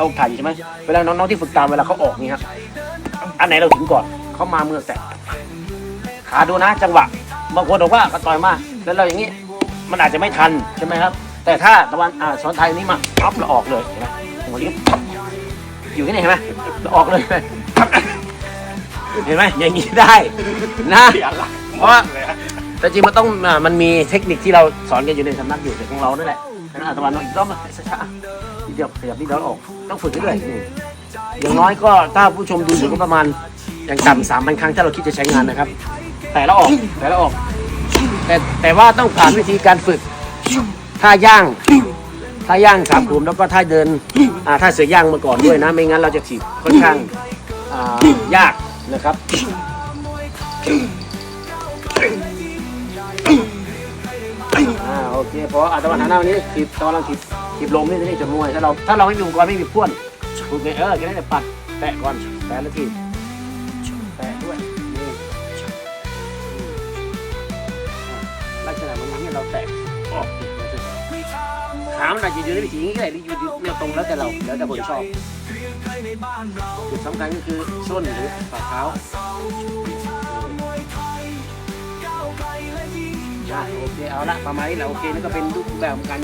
เอาถ่ายอยู่ใช่ไหมเวลาน้องๆที่ฝึกตามเวลาเขาออกนี่ครับอันไหนเราถึงก่อนเขามาเมือแตะขาดูนะจังหวะบางคนบอกว่าก็ต่อยมาแล้วเราอย่างนี้มันอาจจะไม่ทันใช่ไหมครับ แต่ถ้าตะวันอ่าสอนไทยนี้มาปั๊บเราออกเลยเห็นไหมหัวนี้ปั๊บอยู่ที่ไหนเห็นไหมเราออกเลยเห็นไหมอย่างนี้ได้นะเพราะแต่จริงมันต้องมันมีเทคนิคที่เราสอนกันอยู่ในสำนักอยู่แต่ของเรานั่นแหละ นะอาตวันต้องมาช้าๆทีเดียวขยับนิดเดียวออก ต้องฝึกเรื่อยๆนี่อย่างน้อยก็ถ้าผู้ชมดูอยู่ก็ประมาณอย่างต่ำสามพันครั้งถ้าเราคิดจะใช้งานนะครับ แต่ละออกแต่ละออก แต่แต่ว่าต้องผ่านวิธีการฝึกท่าย่างท่าย่างสามกลุ่มแล้วก็ท่าเดินอ่าท่าเสือย่างมาก่อนด้วยนะ ไม่งั้นเราจะถีบค่อนข้างอ่ายากนะครับ อ่าโอเคเพราะอาตะวันหันหน้าวันนี้ถีบตอนเราถีบถีบลมนี่นี่จะมวยถ้าเราถ้าเราไม่มีอุปกรณ์ไม่มีพ่วนพูดไงเออแค่นั้นจะปัดแตะก่อนแตะแล้วทีบแตะด้วยนี่อ่าลักษณะมันนี้เราแตะออกขามันอาจจะอยู่ในวิถีนี้ก็ได้หรืออยู่แนวตรงแล้วแต่เราแล้วแต่คนชอบจุดสำคัญก็คือส้นหรือฝ่าเท้า อะโอเคเอาละประมาณนี้แหละโอเคนี่ก็เป็นรูปแบบของการ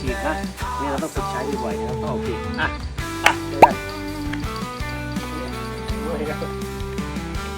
ฉีดนะนี่เราต้องฝึกใช้บ่อยๆนะครับก็โอเคอะอะเจอกัน